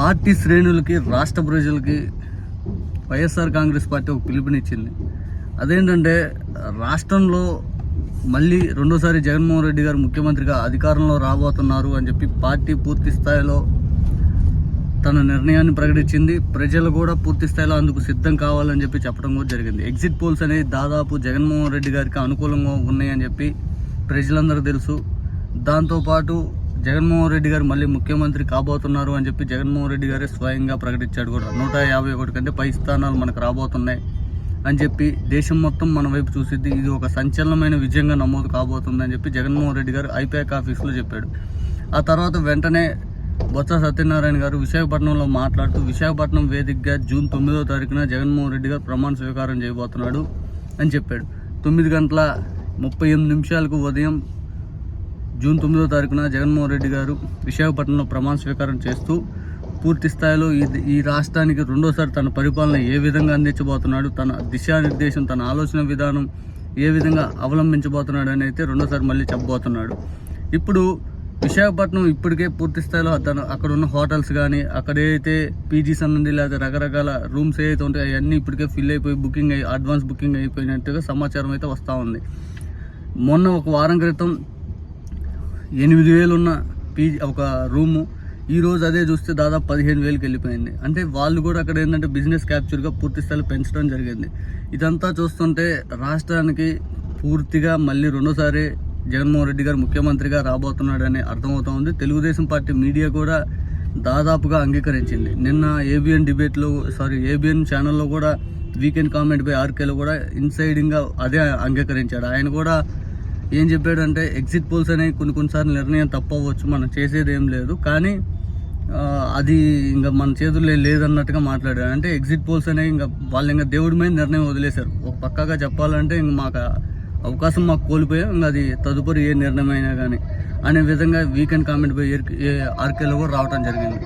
Party శ్రేణులకి రాష్ట్ర ప్రజలకి YSR Congress party ఒక పిలుపునిచ్చింది. అదేంటంటే రాష్ట్రంలో మళ్ళీ రెండోసారి జగన్మోహన్ రెడ్డి గారు ముఖ్యమంత్రిగా అధికారంలో రాబోతున్నారు అని చెప్పి పార్టీ పూర్తి స్థాయిలో తన నిర్ణయాన్ని ప్రకటించింది. ప్రజలు కూడా పూర్తి స్థాయిలో అందుకు సిద్ధం కావాలని చెప్పి చెప్పడం కూడా జరిగింది. ఎగ్జిట్ పోల్స్ అనేవి దాదాపు జగన్మోహన్ రెడ్డి గారికి అనుకూలంగా ఉన్నాయని చెప్పి ప్రజలందరూ తెలుసు. దాంతోపాటు జగన్మోహన్ రెడ్డి గారు మళ్ళీ ముఖ్యమంత్రి కాబోతున్నారు అని చెప్పి జగన్మోహన్ రెడ్డి గారే స్వయంగా ప్రకటించాడు కూడా. నూట యాభై ఒకటి కంటే పై స్థానాలు మనకు రాబోతున్నాయి అని చెప్పి దేశం మొత్తం మన వైపు చూసిద్ది. ఇది ఒక సంచలనమైన విజయంగా నమోదు కాబోతుంది అని చెప్పి జగన్మోహన్ రెడ్డి గారు ఐపీఎక్ ఆఫీస్లో చెప్పాడు. ఆ తర్వాత వెంటనే బొత్స సత్యనారాయణ గారు విశాఖపట్నంలో మాట్లాడుతూ విశాఖపట్నం వేదికగా జూన్ తొమ్మిదో తారీఖున జగన్మోహన్ రెడ్డి గారు ప్రమాణ స్వీకారం చేయబోతున్నాడు అని చెప్పాడు. తొమ్మిది గంటల ముప్పై ఎనిమిది నిమిషాలకు ఉదయం జూన్ తొమ్మిదో తారీఖున జగన్మోహన్ రెడ్డి గారు విశాఖపట్నంలో ప్రమాణ స్వీకారం చేస్తూ పూర్తి స్థాయిలో ఈ ఈ రాష్ట్రానికి రెండోసారి తన పరిపాలన ఏ విధంగా అందించబోతున్నాడు తన దిశానిర్దేశం తన ఆలోచన విధానం ఏ విధంగా అవలంబించబోతున్నాడు అని అయితే రెండోసారి మళ్ళీ చెప్పబోతున్నాడు. ఇప్పుడు విశాఖపట్నం ఇప్పటికే పూర్తి స్థాయిలో తను అక్కడ ఉన్న హోటల్స్ కానీ అక్కడ ఏదైతే పీజీ సంబంధి లేదా రకరకాల రూమ్స్ ఏవైతే ఉంటాయో అవన్నీ ఇప్పటికే ఫిల్ అయిపోయి బుకింగ్ అయ్యి అడ్వాన్స్ బుకింగ్ అయిపోయినట్టుగా సమాచారం అయితే వస్తూ ఉంది. మొన్న ఒక వారం క్రితం ఎనిమిది వేలు ఉన్న పీజీ ఒక రూము. ఈ రోజు అదే చూస్తే దాదాపు పదిహేను వేలకు వెళ్ళిపోయింది. అంటే వాళ్ళు కూడా అక్కడ ఏంటంటే బిజినెస్ క్యాప్చర్గా పూర్తి స్థాయిలో పెంచడం జరిగింది. ఇదంతా చూస్తుంటే రాష్ట్రానికి పూర్తిగా మళ్ళీ రెండోసారి జగన్మోహన్ రెడ్డి గారు ముఖ్యమంత్రిగా రాబోతున్నాడని అర్థమవుతా ఉంది. తెలుగుదేశం పార్టీ మీడియా కూడా దాదాపుగా అంగీకరించింది. నిన్న ఏబిఎన్ డిబేట్లో సారీ ఏబిఎన్ ఛానల్లో కూడా వీకెండ్ కామెంట్ బై ఆర్కేలో కూడా ఇన్సైడింగ్గా అదే అంగీకరించాడు. ఆయన కూడా ఏం చెప్పాడంటే ఎగ్జిట్ పోల్స్ అనేవి కొన్ని కొన్నిసార్లు నిర్ణయం తప్పవచ్చు మనం చేసేది ఏం లేదు. కానీ అది ఇంకా మన చేతుల్లో లేదన్నట్టుగా మాట్లాడాడు. అంటే ఎగ్జిట్ పోల్స్ అనేవి ఇంకా వాళ్ళు ఇంకా దేవుడి మీద నిర్ణయం వదిలేశారు. ఒక పక్కాగా చెప్పాలంటే ఇంక మాకు అవకాశం మాకు కోల్పోయాం. ఇంకా అది తదుపరి ఏ నిర్ణయం అయినా కానీ అనే విధంగా వీకెండ్ కామెంట్ ఏ ఆర్కేలో కూడా రావడం జరిగింది.